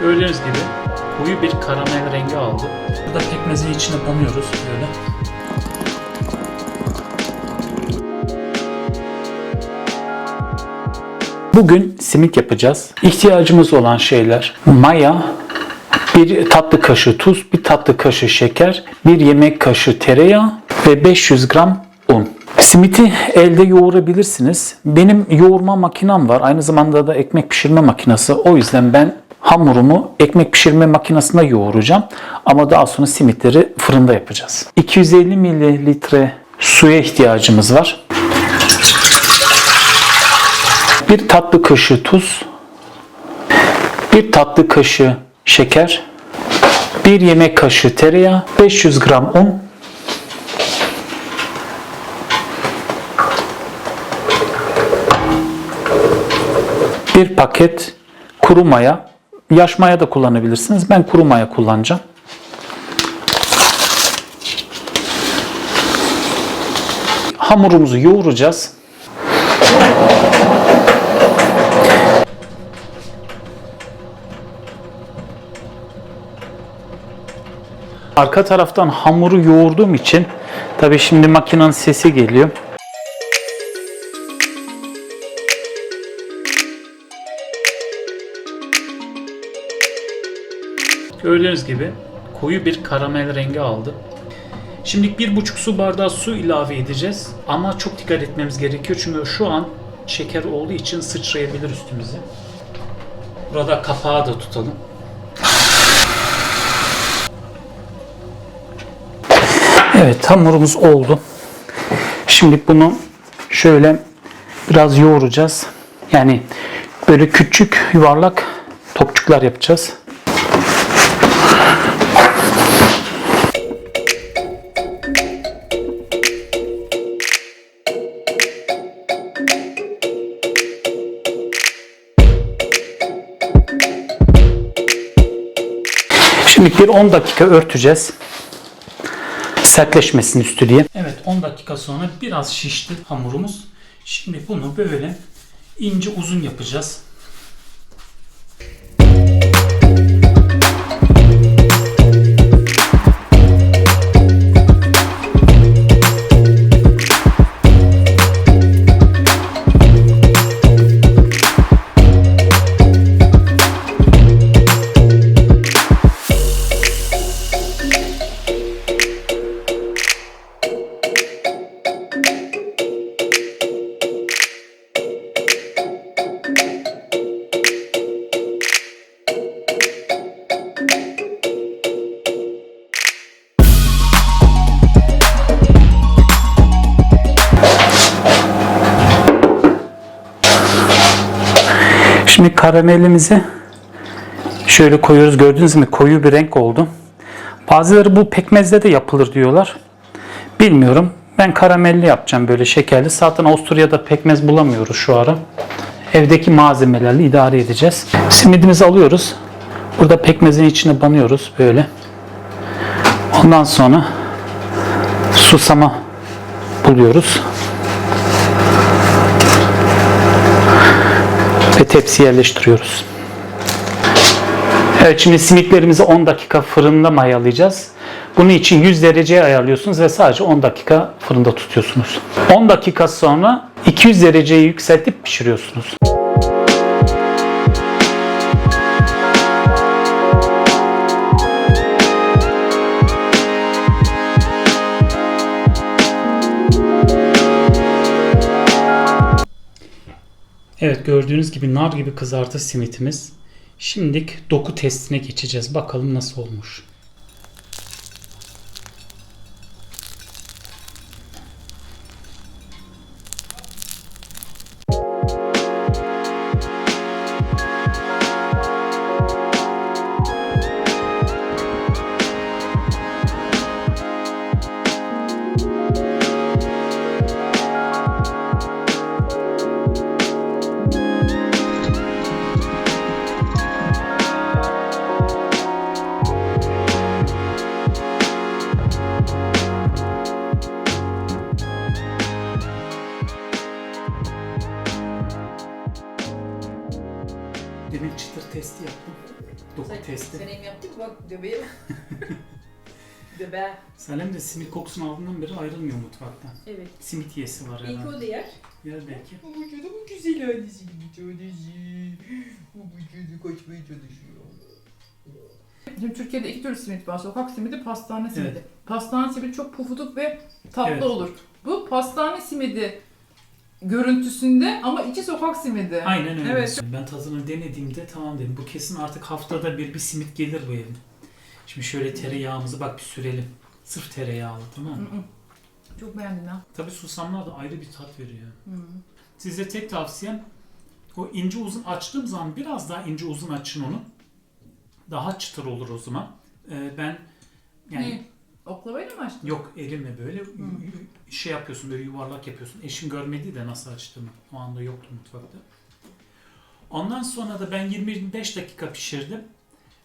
Gördüğünüz gibi koyu bir karamel rengi aldı. Burada pekmezin içine banıyoruz böyle. Bugün simit yapacağız. İhtiyacımız olan şeyler maya, bir tatlı kaşığı tuz, bir tatlı kaşığı şeker, bir yemek kaşığı tereyağı ve 500 gram un. Simiti elde yoğurabilirsiniz. Benim yoğurma makinem var. Aynı zamanda da ekmek pişirme makinesi. O yüzden ben hamurumu ekmek pişirme makinesinde yoğuracağım. Ama daha sonra simitleri fırında yapacağız. 250 mililitre suya ihtiyacımız var. Bir tatlı kaşığı tuz, bir tatlı kaşığı şeker, bir yemek kaşığı tereyağı, 500 gram un, bir paket kuru maya, yaş maya da kullanabilirsiniz. Ben kuru maya kullanacağım. Hamurumuzu yoğuracağız. Arka taraftan hamuru yoğurduğum için tabii şimdi makinenin sesi geliyor. Gördüğünüz gibi koyu bir karamel rengi aldı. Şimdi bir buçuk su bardağı su ilave edeceğiz. Ama çok dikkat etmemiz gerekiyor çünkü şu an şeker olduğu için sıçrayabilir üstümüze. Burada kapağı da tutalım. Evet hamurumuz oldu. Şimdi bunu şöyle biraz yoğuracağız. Yani böyle küçük yuvarlak topçuklar yapacağız. Şimdi bir 10 dakika örteceğiz sertleşmesin üstü diye. Evet 10 dakika sonra biraz şişti hamurumuz. Şimdi bunu böyle ince uzun yapacağız. Şimdi karamelimizi şöyle koyuyoruz. Gördünüz mü? Koyu bir renk oldu. Bazıları bu pekmezde de yapılır diyorlar. Bilmiyorum. Ben karamelli yapacağım böyle şekerli. Zaten Avusturya'da pekmez bulamıyoruz şu ara. Evdeki malzemelerle idare edeceğiz. Simidimizi alıyoruz. Burada pekmezin içine banıyoruz böyle. Ondan sonra susama buluyoruz. Ve tepsi yerleştiriyoruz. Evet şimdi simitlerimizi 10 dakika fırında mayalayacağız. Bunun için 100 dereceye ayarlıyorsunuz ve sadece 10 dakika fırında tutuyorsunuz. 10 dakika sonra 200 dereceye yükseltip pişiriyorsunuz. Evet gördüğünüz gibi nar gibi kızartı simitimiz. Şimdilik doku testine geçeceğiz. Bakalım nasıl olmuş. Çıtır testi yaptım. Doku Sen, testi. sen elim yaptın mı? Bak göbeğe bak. Göbeğe. Salem de simit kokusunu aldığından beri ayrılmıyor mutfaktan. Evet. Simit yesi var Belki herhalde. o da yer. Yer belki. Bu vücudu bu güzel annesi gibi tanesi. Bu vücudu kaçmaya çalışıyor. Şimdi Türkiye'de iki tür simit var. Sokak simidi, pastane simidi. Evet. Pastane simidi çok pufuduk ve tatlı Evet. olur. Bu pastane simidi görüntüsünde ama içi sokak simidi. Aynen öyle. Evet. Ben tadını denediğimde tamam dedim. Bu kesin artık haftada bir bir simit gelir bu evde. Şimdi şöyle tereyağımızı bak bir sürelim. Sırf tereyağlı tamam mı? Çok beğendim ya. Tabii susamlar da ayrı bir tat veriyor. Hı. Size tek tavsiyem o ince uzun açtığım zaman biraz daha ince uzun açın onu. Daha çıtır olur o zaman. Ee, ben yani Ne? Oklavayla mı açtın? yok elimle böyle şey yapıyorsun böyle yuvarlak yapıyorsun. Eşim görmedi de nasıl açtığımı. O anda yoktu mutfakta. Ondan sonra da ben 25 dakika pişirdim.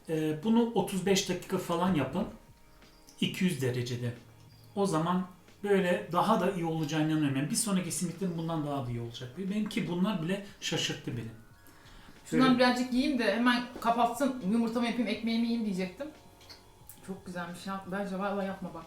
Ee, bunu 35 dakika falan yapın. 200 derecede. O zaman böyle daha da iyi olacağına inanıyorum. Yani bir sonraki simitlerim bundan daha da iyi olacak. Benimki bunlar bile şaşırttı beni. Şundan birazcık yiyeyim de hemen kapatsın. Yumurtamı yapayım, ekmeğimi yiyeyim diyecektim. Çok güzelmiş ya. Bence valla yapma bak.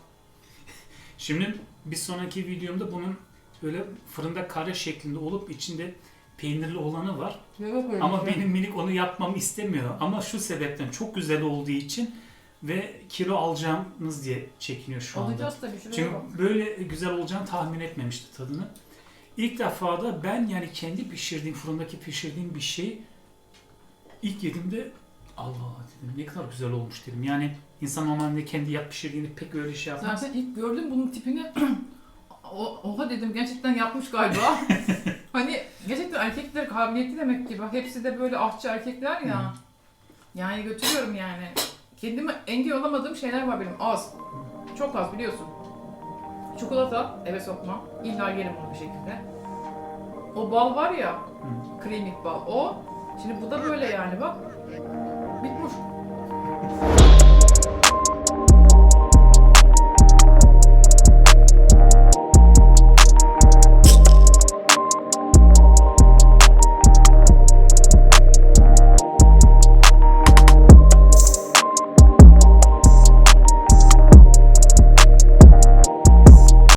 Şimdi bir sonraki videomda bunun böyle fırında kare şeklinde olup içinde peynirli olanı var. Öyle Ama şey. benim minik onu yapmamı istemiyor. Ama şu sebepten çok güzel olduğu için ve kilo alacağımız diye çekiniyor şu anda. Alacağız tabii. Şuraya Çünkü bak. böyle güzel olacağını tahmin etmemişti tadını. İlk defa da ben yani kendi pişirdiğim, fırındaki pişirdiğim bir şey ilk yediğimde Allah dedim ne kadar güzel olmuş dedim. Yani insan normalde kendi yap pişirdiğini pek öyle şey yapmaz. Zaten ilk gördüm bunun tipini o- oha dedim gerçekten yapmış galiba. hani gerçekten erkekler kabiliyetli demek ki. Bak hepsi de böyle ahçı erkekler ya. Hı. Yani götürüyorum yani. Kendime engel olamadığım şeyler var benim. Az. Çok az biliyorsun. Çikolata eve sokmam. İlla yerim onu bir şekilde. O bal var ya, kremik bal. O. Şimdi bu da böyle yani bak. bitmiş.